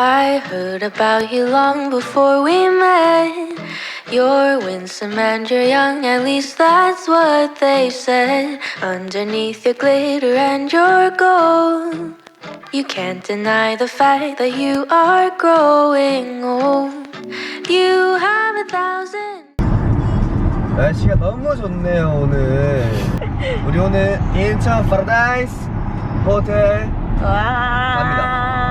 I heard about you long before we met. You're winsome and you're young, at least that's what they said. Underneath your glitter and your gold, you can't deny the fact that you are growing old. You have a thousand. 날씨가 너무 좋네요 오늘 우리 오늘 인천 파라다이스 호텔 갑니다.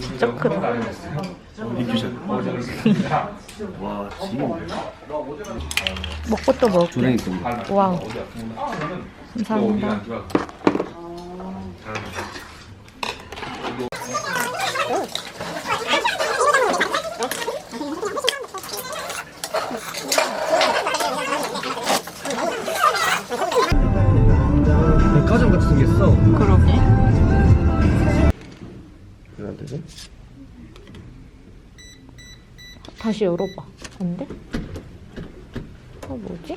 진짜 크다. 와 지금 먹고 또 먹을게. 조랭이 와우. 감사합니다. 백화점 같이 생겼어 그러게. 왜안 되지? 다시 열어봐. 안 돼? 어, 뭐지?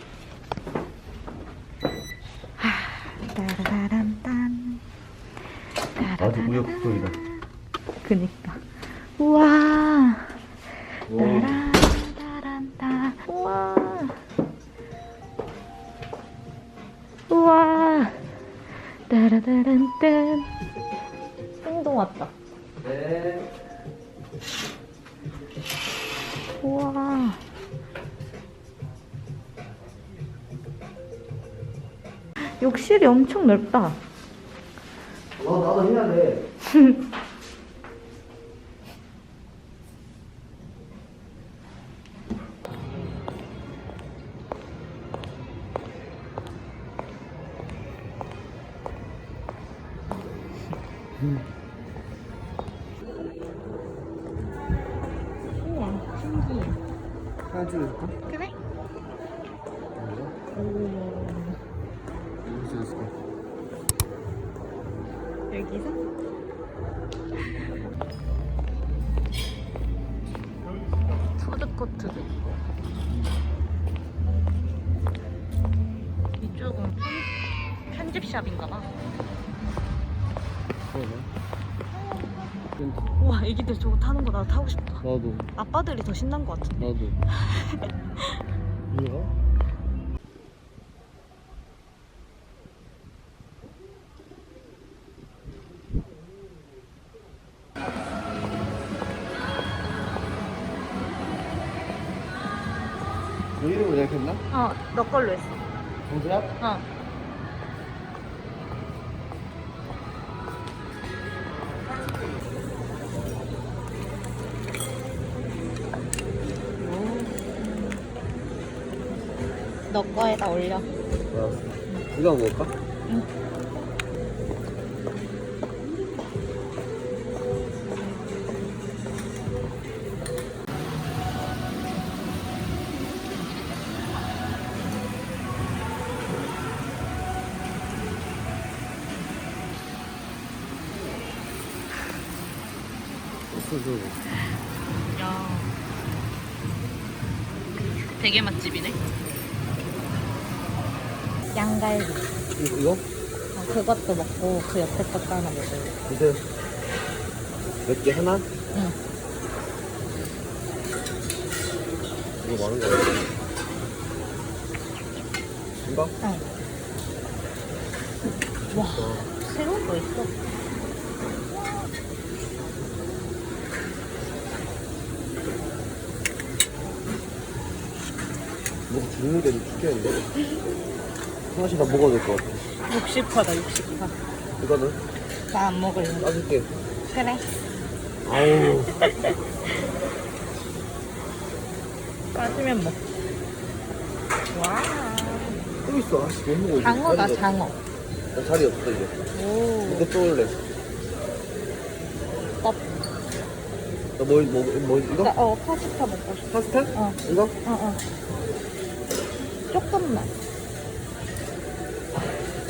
하, 따라란 딴. 아주 우여곡절이다 그니까. 따라따란딴. 행동 왔다. 네 우와. 욕실이 엄청 넓다. 어, 나도 해야 돼. 우와, 신기해. 하나 줄여줄까? 그래? 이쪽은 편- 편집샵인가봐 우 와 애기들 저거 타는 거 나도 타고 싶다. 나도. 아빠들이 더 신난 것 같은데. 나도. 뭐야? 너 이름을 예약했나? 어너 걸로 했어. 정수야? 어 너 거에다 올려. 알았어 이거 먹을까? 야. 되게 맛집이네 양갈비 이거? 이거? 어, 그것도 먹고 그 옆에 것도 하나 먹을래 이제 몇개 하나? 응 이거 많은 거 같아 이거? 응. 와 새로운 거 있어 뭐 죽는 게 죽겠는데? 하나씩 다 먹어야 될 것 같아 60파다 60파 이거는? 나 안 먹을래 따줄게 그래 아우 빠지면 먹 와. 또 있어 아씨 못 먹어. 장어다 자리가 장어. 나 자리 없어 이제 오 이거 또 올래 껍 뭐, 뭐, 뭐, 이거? 나, 어, 파스타 먹고 싶어. 파스타? 어. 이거? 어, 어. 조금만.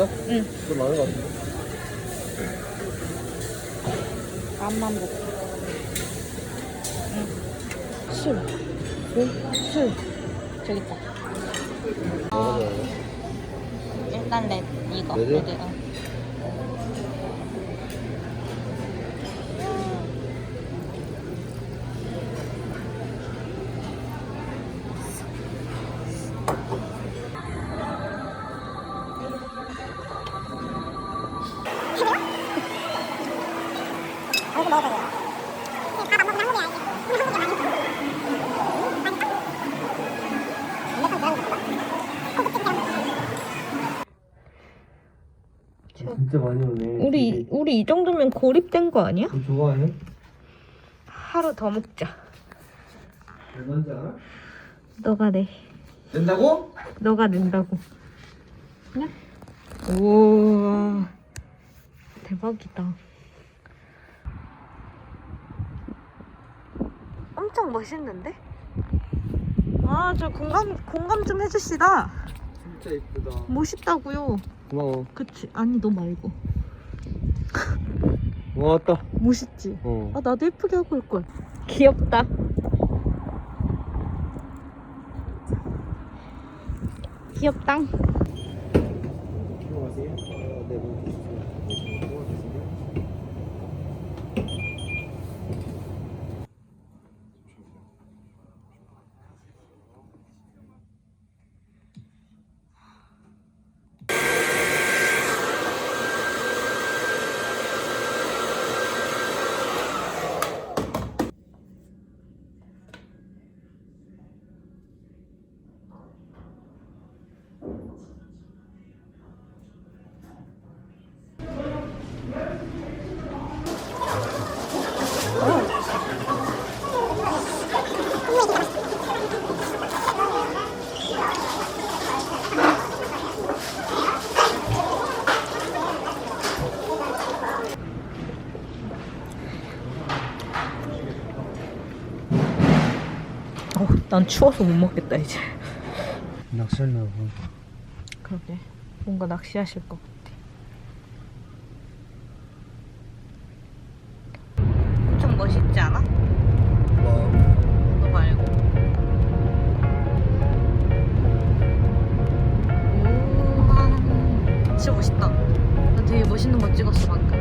진짜? 응. 좀 많은 것 같은데? 밥만 먹고. 응. 술. 술. 술. 저기 있다. 좋아요? 일단 내 이거. 레드? 레드, 어. 진짜 많이 오네. 우리 우리 이 정도면 고립된 거 아니야? 너 좋아해? 하루 더 먹자. 얼마인지 알아? 너가 내. 낸다고? 너가 낸다고. 그래? 오. 대박이다. 엄청 멋있는데? 아, 저 공감 공감 좀 해주시다. 진짜 이쁘다. 멋있다고요. 고마워. 그치? 아니 너 말고. 고마웠다. 멋있지? 어. 아 나도 예쁘게 하고 올 걸. 귀엽다. 귀엽다. 들어가세요. 어, 네, 뭐. 난 추워서 못 먹겠다 이제. 낚시하려고. 그러게. 뭔가 낚시하실 것 같아. 맛있는 거 찍었어 방금.